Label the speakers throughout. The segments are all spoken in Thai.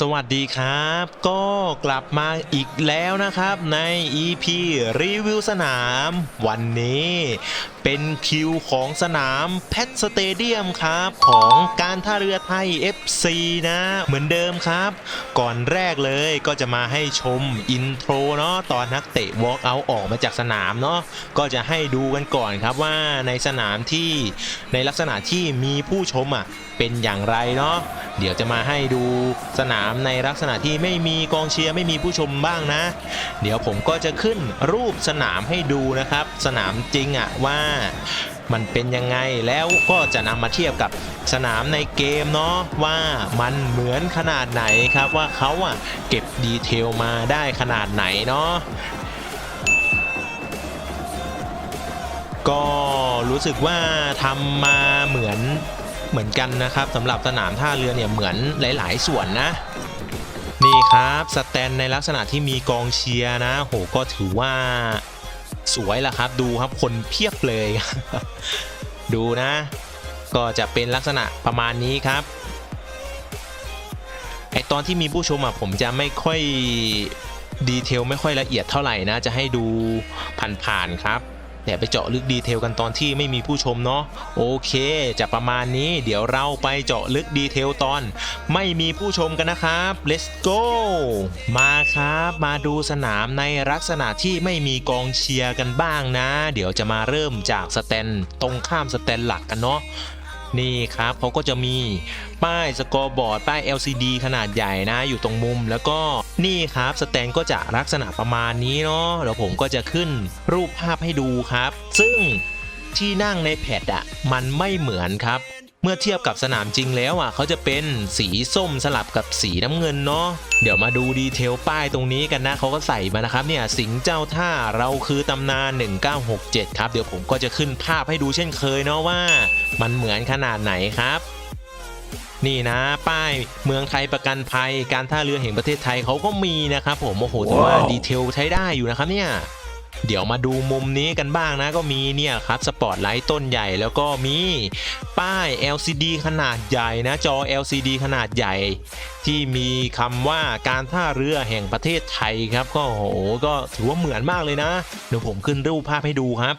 Speaker 1: สวัสดีครับ ก็กลับมาอีกแล้วนะครับใน EP รีวิวสนาม วันนี้ เป็นคิวของสนามแพทสเตเดียมครับ ของการท่าเรือไทย FC นะ เหมือนเดิมครับ ก่อนแรกเลยก็จะมาให้ชมอินโทรเนาะตอนนักเตะ walk out ออกมาจากสนามเนาะก็จะให้ดูกันก่อนครับว่าในสนามที่ในลักษณะที่มีผู้ชมอะเป็นอย่างไรเนาะเดี๋ยวจะมาให้ดูสนามในลักษณะที่ไม่มีกองเชียร์ไม่มีผู้ชมบ้างนะ เดี๋ยวผมก็จะขึ้นรูปสนามให้ดูนะครับ สนามจริงอะว่ามันเป็นยังไงแล้วก็จะนำมาเทียบกับสนามในเกมเนาะว่ามันเหมือนขนาดไหนครับว่าเขาอะเก็บดีเทลมาได้ขนาดไหนเนาะก็รู้สึกว่าทำมาเหมือนเหมือนกันนะครับสำหรับสนามท่าเรือเนี่ยเหมือนหลาย ๆ ส่วนนะนี่ครับสแตนในลักษณะที่มีกองเชียร์นะ โหก็ถือว่า สวยละครับ ดูครับคนเพียบเลย ดูนะ ก็จะเป็นลักษณะประมาณนี้ครับไอตอนที่มีผู้ชมอะผมจะไม่ค่อยดีเทลไม่ค่อยละเอียดเท่าไหร่นะ จะให้ดูผ่านๆครับ เนี่ยไปเจาะลึกดีเทลกันตอนที่ไม่มีผู้ชมเนาะโอเค จะประมาณนี้เดี๋ยวเราไปเจาะลึกดีเทลตอน ไม่มีผู้ชมกันนะครับ let's go มาครับมาดูสนามในลักษณะที่ไม่มีกองเชียร์กันบ้างนะ เดี๋ยวจะมาเริ่มจากสแตนตรงข้ามสแตนหลักกันเนาะ นี่ครับเขาก็จะมีป้ายสกอร์บอร์ดป้าย LCD ขนาดใหญ่นะอยู่ตรงมุม แล้วก็นี่ครับสแตนก็จะลักษณะประมาณนี้เนาะเดี๋ยวผมก็จะขึ้นรูปภาพให้ดูครับ ซึ่งที่นั่งในแพดอะมันไม่เหมือนครับ เมื่อเทียบกับสนามจริงแล้วอะเขาจะเป็นสีส้มสลับกับสีน้ำเงินเนาะเดี๋ยวมาดูดีเทลป้ายตรงนี้กันนะเขาก็ใส่มานะครับเนี่ยสิงห์เจ้าท่าเราคือตำนาน 1967 ครับ เดี๋ยวผมก็จะขึ้นภาพให้ดูเช่นเคยเนาะว่า มันเหมือนขนาดไหนครับนี่นะ ป้ายเมืองไทยประกันภัยการท่าเรือแห่งประเทศไทยเขาก็มีนะครับผมโอ้โหถือว่า
Speaker 2: ว้าว
Speaker 1: ดีเทลใช้ได้อยู่นะครับเนี่ยเดี๋ยวมาดูมุมนี้กันบ้างนะก็มีเนี่ยครับสปอตไลท์ต้นใหญ่แล้วก็มี ป้าย LCD ขนาดใหญ่นะจอ LCD ขนาดใหญ่ ที่มีคำว่าการท่าเรือแห่งประเทศไทยครับก็โหก็ถือว่าเหมือนมากเลยนะเดี๋ยวผมขึ้นรูปภาพให้ดูครับ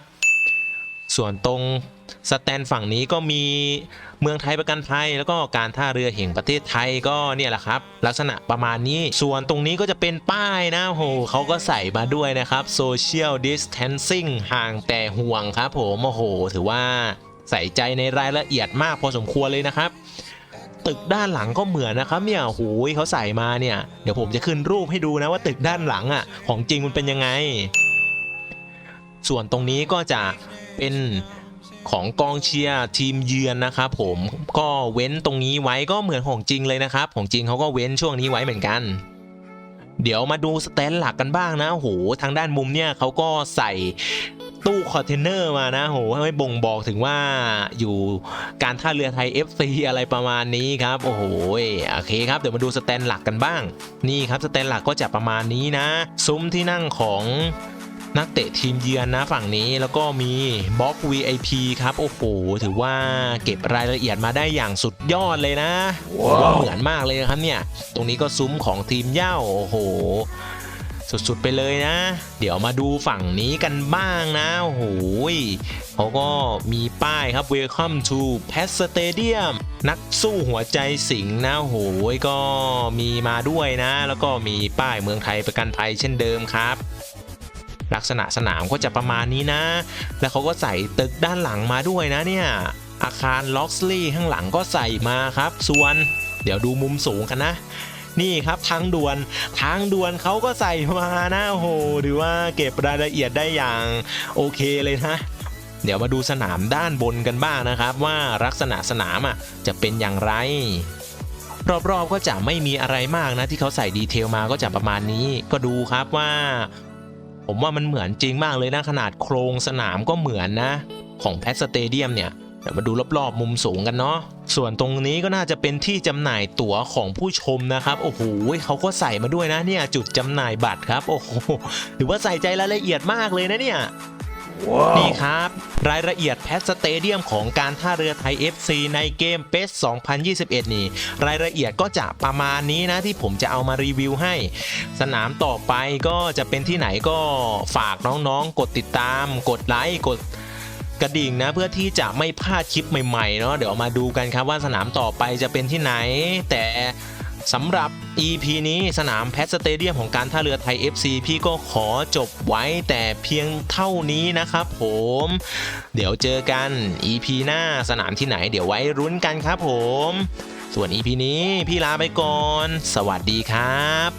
Speaker 1: ส่วนตรงสแตนฝั่งนี้ก็มีเมืองไทยประกันภัยแล้วก็การท่าเรือแห่งประเทศไทยก็เนี่ยแหละครับ ลักษณะประมาณนี้ส่วนตรงนี้ก็จะเป็นป้ายนะโหเขาก็ใส่มาด้วยนะครับ Social Distancing ห่างแต่ห่วงครับผมโอ้โห ถือว่า ใส่ใจในรายละเอียดมากพอสมควรเลยนะครับ ตึกด้านหลังก็เหมือนนะครับเนี่ยโอ้โหเขาใส่มาเนี่ยเดี๋ยวผมจะขึ้นรูปให้ดูนะว่าตึกด้านหลังอะของจริงมันเป็นยังไง ส่วนตรงนี้ก็จะเป็นของกองเชียร์ทีมเยือนนะครับผมก็เว้นตรงนี้ไว้ก็เหมือนของจริงเลยนะครับ ของจริงเขาก็เว้นช่วงนี้ไว้เหมือนกัน เดี๋ยวมาดูสแตนหลักกันบ้างนะโหทางด้านมุมเนี่ยเขาก็ใส่ ตู้คอนเทนเนอร์มานะโหให้บ่งบอกถึงว่าอยู่การท่าเรือไทย FC อะไรประมาณนี้ครับโอ้โหโอเคครับเดี๋ยวมาดูสแตนหลักกันบ้าง นี่ครับสแตนหลักก็จะประมาณนี้นะ ซุ้มที่นั่งของนักเตะทีมเยือนนะฝั่งนี้แล้วก็มีบล็อก VIP ครับ โอ้โหถือว่าเก็บรายละเอียดมาได้อย่างสุดยอดเลยนะผมว่าเหมือนมากเลยครับเนี่ย ตรงนี้ก็ซุ้มของทีมเย้าโอ้โห สุดๆไปเลยนะ เดี๋ยวมาดูฝั่งนี้กันบ้างนะโอ้โหเขาก็มีป้ายครับ Welcome to Pet Stadium นักสู้หัวใจสิงห์นะโอ้โหก็มีมาด้วยนะ แล้วก็มีป้ายเมืองไทยประกันภัยเช่นเดิมครับลักษณะสนามก็จะประมาณนี้นะ แล้วเขาก็ใส่ตึกด้านหลังมาด้วยนะเนี่ย อาคารล็อกสลี่ข้างหลังก็ใส่มาครับ ส่วน เดี๋ยวดูมุมสูงกันนะ นี่ครับทางด่วนทางด่วนเขาก็ใส่มานะโอ้โหถือว่าเก็บรายละเอียดได้อย่างโอเคเลยนะเดี๋ยวมาดูสนามด้านบนกันบ้างนะครับ ว่าลักษณะสนามอะจะเป็นอย่างไร รอบๆก็จะไม่มีอะไรมากนะที่เขาใส่ดีเทลมาก็จะประมาณนี้ก็ดูครับว่า ผมว่ามันเหมือนจริงมากเลยนะขนาดโครงสนามก็เหมือนนะ ของแพทสเตเดียมเนี่ย ดี๋ยวมาดูรอบๆ มุมสูงกันเนาะส่วนตรงนี้ก็น่าจะเป็นที่จำหน่ายตั๋วของผู้ชมนะครับโอ้โหเขาก็ใส่มาด้วยนะเนี่ยจุดจำหน่ายบัตรครับโอ้โหถือว่าใส่ใจรายละเอียดมากเลยนะเนี่ยนี่ครับ รายละเอียดแพทสเตเดียมของการท่าเรือไทย FC ในเกมเปส2021 นี่รายละเอียดก็จะประมาณนี้นะที่ผมจะเอามารีวิวให้ สนามต่อไปก็จะเป็นที่ไหนก็ฝากน้องๆ กดติดตาม กดไลค์กด กระดิ่งนะเพื่อที่จะไม่พลาดคลิปใหม่ๆเนาะเดี๋ยวมาดูกันครับว่าสนามต่อไปจะเป็นที่ไหน แต่สำหรับ EP นี้สนามแพทสเตเดียมของการท่าเรือไทย FC พี่ก็ขอจบไว้แต่เพียงเท่านี้นะครับผม เดี๋ยวเจอกัน EP หน้าสนามที่ไหน เดี๋ยวไว้รุ้นกันครับผม ส่วน EP นี้พี่ลาไปก่อน สวัสดีครับ